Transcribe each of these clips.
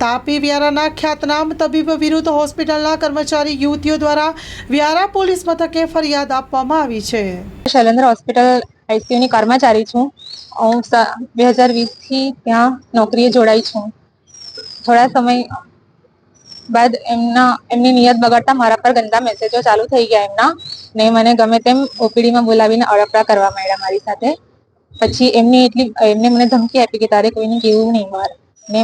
તાપી વ્યારાના ખ્યાતનામ તબીબ વિરુદ્ધ હોસ્પિટલના કર્મચારી યુવતીઓ દ્વારા વ્યારા પોલીસ મથકે ફરિયાદ આપવામાં આવી છે. શૈલેન્દ્ર હોસ્પિટલ આઈસીયુની કર્મચારી છું. હું બે હજાર વીસથી ત્યાં નોકરીએ જોડાઈ છું. થોડા સમય બાદ એમના, એમની નિયત બગાડતા મારા પર ગંદા મેસેજો ચાલુ થઈ ગયા એમના. ને મને ગમે તેમ ઓપીડીમાં બોલાવીને અડપડા કરવા માંડ્યા મારી સાથે. પછી એમની એટલી એમને મને ધમકી આપી કે તારે કોઈને કેવું નહીં મારે. ને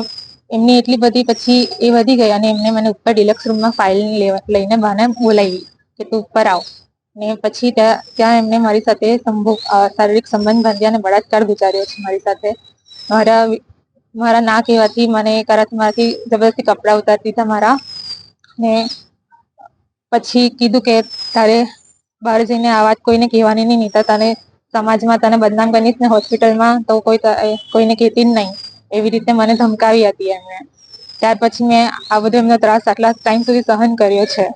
એમની એટલી બધી પછી એ વધી ગઈ અને એમને મને ઉપર ડિલક્સ રૂમમાં ફાઇલ લઈને બહાને બોલાવી કે તું ઉપર આવ. ને પછી ત્યાં ત્યાં એમને મારી સાથે સંભોગ શારીરિક સંબંધ બાંધ્યા અને બળાત્કાર ગુજાર્યો છે મારી સાથે. મારા મારા ના કહેવાથી મને કરાથી જબરદસ્તી કપડાં ઉતારી દીધા મારા. ને પછી કીધું કે તારે બહાર જઈને આ વાત કોઈને કહેવાની નહીં નહીં તને સમાજમાં તને બદનામ કરીશ ને હોસ્પિટલમાં તો કોઈ કોઈને કહેતી જ નહીં. એવી રીતે મને ધમકાવી હતી એમણે. ત્યાર પછી મેં આ બધો એમનો ત્રાસ આટલા ટાઈમ સુધી સહન કર્યો છે.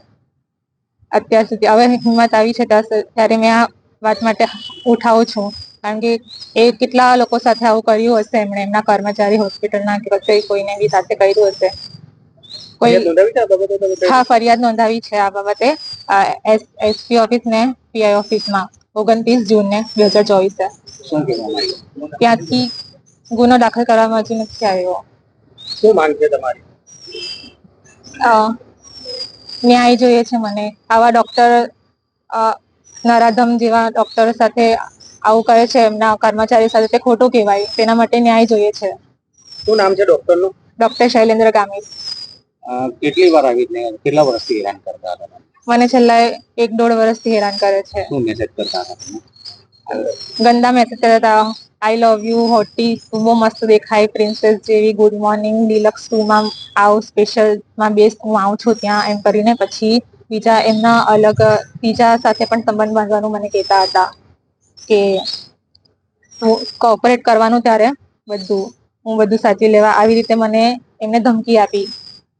અત્યાર સુધી હવે હિંમત આવી છે ત્યાં ત્યારે મેં આ વાત માટે ઉઠાવું છું. કારણ કે એ કેટલા લોકો સાથે આવું કર્યું હશે એમણે એમના કર્મચારી હોસ્પિટલના કે પછી કોઈને બી સાથે કર્યું હશે. કોઈ હા ફરિયાદ નોંધાવી છે આ બાબતે. એસપી ઓફિસ ને પીઆઈ ઓફિસમાં ઓગણત્રીસ જૂન ને બે હજાર ચોવીસે. ત્યાંથી ગુનો દાખલ કરવામાં હજુ નથી આવ્યો. શું માંગ છે તમારી? અ, ન્યાય જોઈએ છે મને. આવા ડોક્ટર નરાધમ જેવા ડોક્ટર સાથે આવું કરે છે એમના કર્મચારી સાથે તે ખોટું કહેવાય. તેના માટે ન્યાય જોઈએ છે. શું નામ છે ડોક્ટરનું ડોક્ટર શૈલેન્દ્ર ગામિત. કેટલી વાર આવી કેટલા વર્ષથી હેરાન કરતા હતા મને છેલ્લા એક દોઢ વર્ષથી હેરાન કરે છે. શું મેસેજ કરતા હતા ગંદા મેસેજ કરતા આઈ લવ યુ હોટી બહુ મસ્ત દેખાય પ્રિન્સેસ જેવી. ગુડ મોર્નિંગ ડિલક્સ ટુમાં આવું સ્પેશિયલમાં બેસ, હું આવું છું ત્યાં, એમ કરીને પછી બીજા એમના અલગ, બીજા સાથે પણ સંબંધ બાંધવાનું મને કહેતા હતા કે કોઓપરેટ કરવાનું ત્યારે બધું, હું બધું સાચી લેવા. આવી રીતે મને એમને ધમકી આપી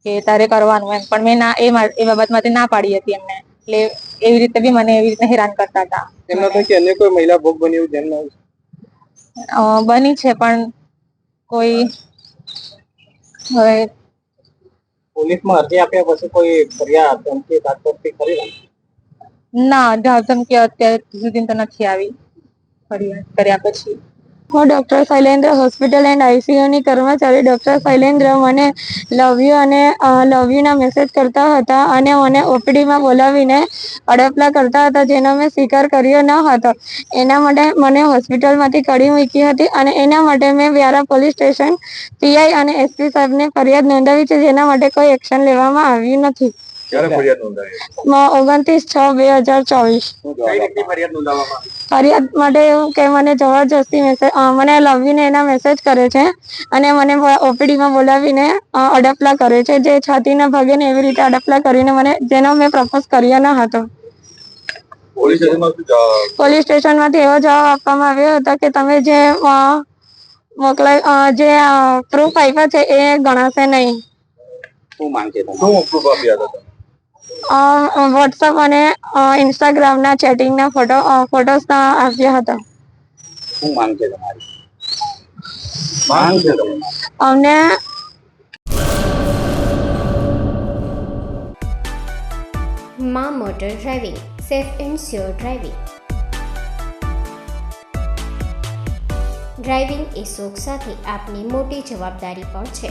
કે તારે કરવાનું એમ. પણ મેં ના, એ એ બાબત બાબતમાંથી ના પાડી હતી એમને. એટલે એવી રીતે બી મને એવી રીતે હેરાન કરતા હતા. એમના પૈકી કોઈ મહિલા ભોગ બની એવું? અ, બની છે પણ કોઈ હવે પોલીસમાં અરજી આપ્યા પછી કોઈ ફરિયાદ ધમકી તાત્કાલિક કરી ના ધમકી અત્યાર સુધી તો નથી આવી ફરિયાદ કર્યા પછી. હું ડૉક્ટર શૈલેન્દ્ર હોસ્પિટલ એન્ડ આઈસીયુની કર્મચારી ડૉક્ટર શૈલેન્દ્ર મને લવ યુ અને લવ યુના મેસેજ કરતા હતા અને મને ઓપીડીમાં બોલાવીને અડપલા કરતા હતા જેનો મેં સ્વીકાર કર્યો ન હતો. એના માટે મને હોસ્પિટલમાંથી કડી મૂકી હતી અને એના માટે મેં વ્યારા પોલીસ સ્ટેશન પીઆઈ અને એસપી સાહેબને ફરિયાદ નોંધાવી છે જેના માટે કોઈ એક્શન લેવામાં આવ્યું નથી. ક્યારે ફરિયાદ નોંધાવી ઓગણત્રીસ છ બે હજાર ચોવીસ. ફરિયાદ માટે એવું કે મને જબરજસ્તી મેસેજ મને લવીને એના મેસેજ કરે છે અને મને ઓપીડીમાં બોલાવીને અડપલા કરે છે. જે છાતીના ભાગે ને એવી રીતે અડપલા કરીને મને જેનો મેં પ્રપોઝ કર્યો ન હતો. પોલીસ સ્ટેશનમાંથી સ્ટેશનમાંથી એવો જવાબ આપવામાં આવ્યો હતો કે તમે જે મોકલા મોકલાય જે પ્રૂફ આપ્યા છે એ ગણાશે નહીં. શું માંગે શું પ્રૂફ આપ્યા હતા? વોટ્સઅપ અને ઇન્સ્ટાગ્રામના ચેટિંગના ફોટો ફોટોસ આવ્યા હતા. શું માંગ છે તમારી? માંગ છે તમારી? અમને મા motor driving safe and sure driving. Driving એ શોખ સાથે આપની મોટી જવાબદારી પણ છે.